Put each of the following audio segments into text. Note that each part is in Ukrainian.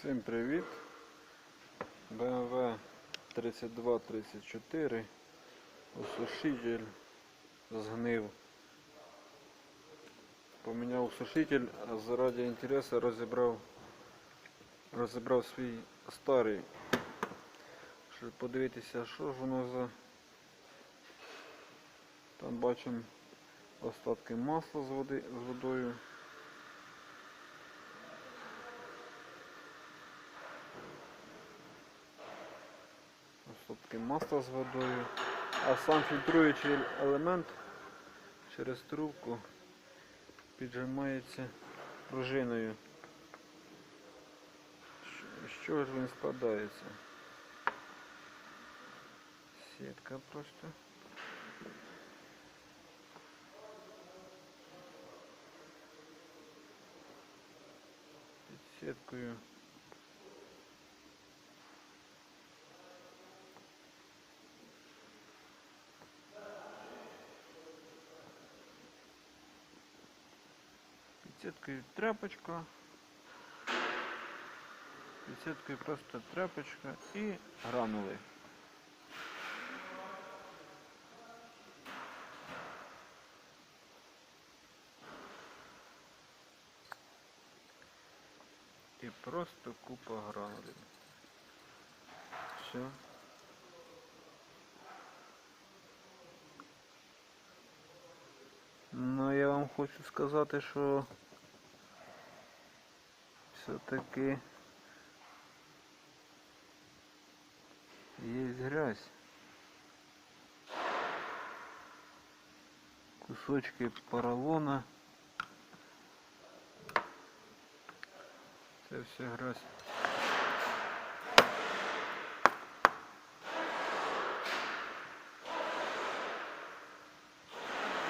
Всім привіт! BMW 3234 осушитель згнив. Поміняв осушитель, а заради інтересу розібрав, розібрав свій старий. Щоб подивитися, що ж воно за. Там бачимо остатки масла з, води, з водою. Остатки масла з водою, а сам фільтруючий елемент через трубку піджимається пружиною. З чого ж він складається? Сітка просто. Під сіткою Під сіткою тряпочка. Під просто тряпочка і гранули. І просто купа гранулів. Все. Ну я вам хочу сказати, що все-таки є грязь. Кусочки поролона. Це все грязь.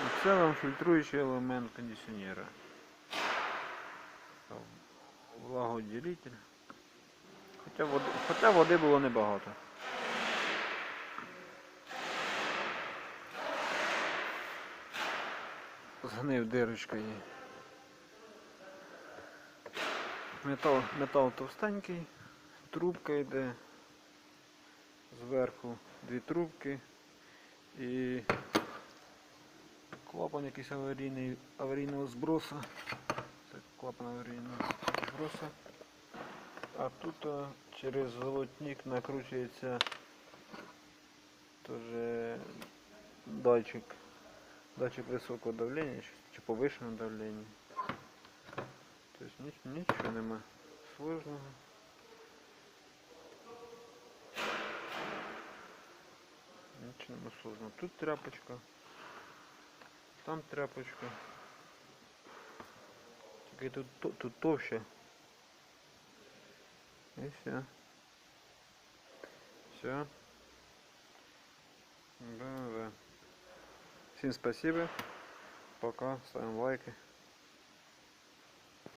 І Це вам фільтруючий елемент Влагоутілитель. Хоча води, хоча води було небагато. Згнив дирочка є. Метал, метал товстенький, трубка йде. Зверху дві трубки і клапан якийсь аварійний, аварійного зброса. Це клапан аварійного зброса. А тут через золотник накручується теж датчик. Датчик високого давлення чи, повишеного давлення. Тобто ніч, нічого нема сложного. Нічого нема сложного. Тут тряпочка. Там тряпочка. Тільки тут, то- тут товще. І все. Все. БМВ. Всем спасибо. Пока. Ставим лайки.